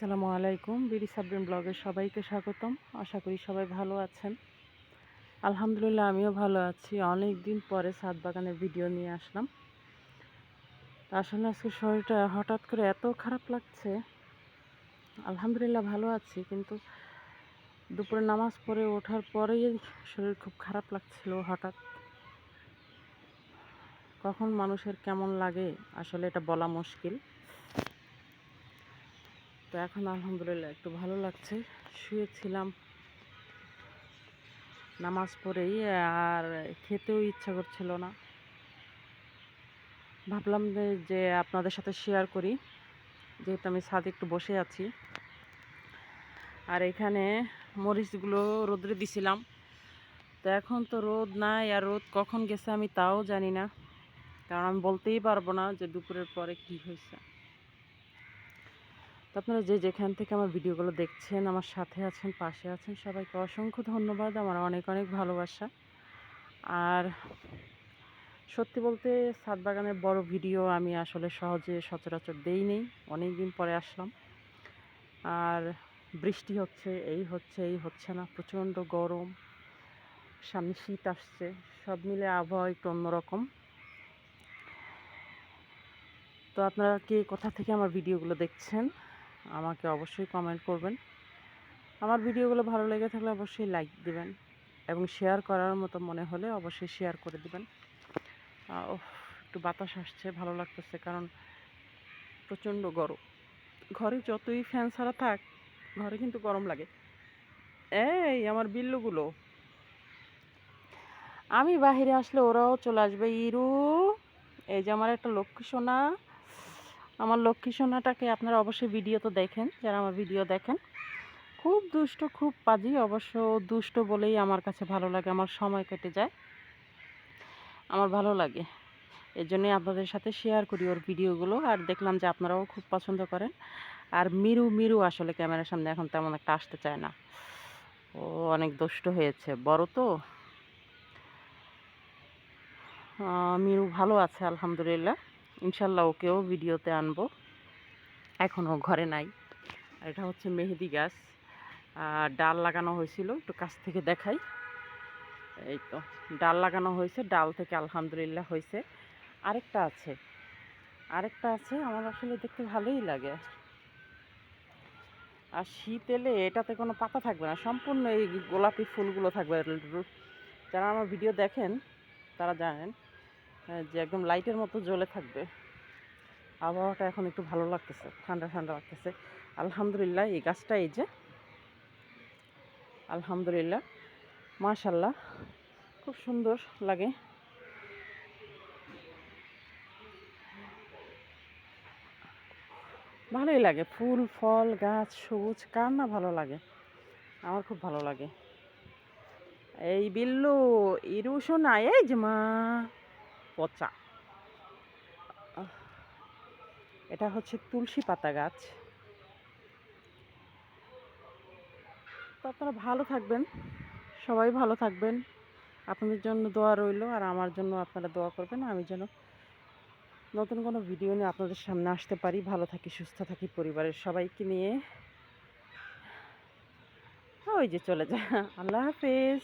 আসসালামু আলাইকুম। বিডি সাবরিন ব্লগের সবাইকে স্বাগতম। আশা করি সবাই ভালো আছেন। আলহামদুলিল্লাহ, আমিও ভালো আছি। অনেক দিন পরে সাত বাগানের ভিডিও নিয়ে আসলাম। আসলে আজকে শরীরটা হঠাৎ করে এত খারাপ লাগছে। আলহামদুলিল্লাহ, ভালো আছি। কিন্তু দুপুরে নামাজ পড়ে ওঠার পরেই শরীর খুব খারাপ লাগছিল হঠাৎ। কখন মানুষের কেমন লাগে আসলে এটা বলা মুশকিল। তো এখন আলহামদুলিল্লাহ একটু ভালো লাগছে। শুয়েছিলাম নামাজ পড়েই, আর খেতেও ইচ্ছা করছিল না। ভাবলাম যে- আপনাদের সাথে শেয়ার করি। যেহেতু আমি ছাদে একটু বসে আছি। আর এখানে মরিচগুলো রোদ্রে দিছিলাম। তো এখন তো রোদ নাই, আর রোদ কখন গেছে আমি তাও জানি না। কারণ আমি বলতেই পারব না যে দুপুরের পরে কি হয়েছে। তো আপনারা যে যেখান থেকে আমার ভিডিওগুলো দেখছেন, আমার সাথে আছেন, পাশে আছেন, সবাইকে অসংখ্য ধন্যবাদ। আমার অনেক অনেক ভালোবাসা। আর সত্যি বলতে সাত বাগানের বড় ভিডিও আমি আসলে সহজে সচরাচর দেই নেই। অনেক দিন পরে আসলাম। আর বৃষ্টি হচ্ছে, এই হচ্ছে এই হচ্ছে না, প্রচণ্ড গরম। সামনে শীত আসছে, সব মিলে আবহাওয়া একটু অন্যরকম। তো আপনারা কে কোথা থেকে আমার ভিডিওগুলো দেখছেন? আমাকে অবশ্যই কমেন্ট করবেন। আমার ভিডিওগুলো ভালো লেগে থাকলে অবশ্যই লাইক দিবেন এবং শেয়ার করার মতো মনে হলে অবশ্যই শেয়ার করে দিবেন। একটু বাতাস আসছে, ভালো লাগতেছে কারণ প্রচণ্ড গরম। ঘরে যতই ফ্যান ছাড়া থাক, ঘরে কিন্তু গরম লাগে। এই আমার বিল্লুগুলো। আমি বাহিরে আসলে ওরাও চলে আসবে। ইরু, এই যে আমার একটা লক্ষ্মী সোনা। আমার লক্ষ্মী সোনাটাকে আপনারা অবশ্যই ভিডিও তো দেখেন, যারা আমার ভিডিও দেখেন। খুব দুষ্ট, খুব পাজি, অবশ্য দুষ্ট বলেই আমার কাছে ভালো লাগে, আমার সময় কেটে যায়। আমার ভালো লাগে। এর জন্যই আপনাদের সাথে শেয়ার করি ওর ভিডিওগুলো আর দেখলাম যে আপনারাও খুব পছন্দ করেন। আর মিরু মিরু আসলে ক্যামেরার সামনে এখন তেমন একটা আসতে চায় না। ও অনেক দুষ্ট হয়েছে, বড় তো। মিরু ভালো আছে, আলহামদুলিল্লাহ। ইনশাল্লাহ ওকেও ভিডিওতে আনব। এখনও ঘরে নাই। আর এটা হচ্ছে মেহেদি গাছ। আর ডাল লাগানো হয়েছিল, একটু কাছ থেকে দেখাই। এই তো, ডাল লাগানো হয়েছে, ডাল থেকে আলহামদুলিল্লাহ হয়েছে। আরেকটা আছে। আরেকটা আছে, আমার আসলে দেখতে ভালোই লাগে। আর শীত এলে এটাতে কোনো পাতা থাকবে না, সম্পূর্ণ এই গোলাপি ফুলগুলো থাকবে। যারা আমার ভিডিও দেখেন, তারা জানেন। যে একদম লাইটের মতো জ্বলে থাকবে। আবহাওয়াটা এখন একটু ভালো লাগতেছে, ঠান্ডা ঠান্ডা লাগতেছে। আলহামদুলিল্লাহ, এই গাছটা এই যে, আলহামদুলিল্লাহ মাশাল্লাহ খুব সুন্দর লাগে। ভালোই লাগে, ফুল, ফল, গাছ, সবুজ, কার না ভালো লাগে? আমার খুব ভালো লাগে। এই বিল্লু ইরু শোনা এই যে মা। পচা। এটা হচ্ছে তুলসী পাতা গাছ। তো আপনারা ভালো থাকবেন, সবাই ভালো থাকবেন। আপনাদের জন্য দোয়া রইল, আর আমার জন্য আপনারা দোয়া করবেন। আমি যেন নতুন কোনো ভিডিও নিয়ে আপনাদের সামনে আসতে পারি। ভালো থাকি, সুস্থ থাকি পরিবারের সবাইকে নিয়ে। ওই যে চলে যায় আল্লাহ হাফেজ।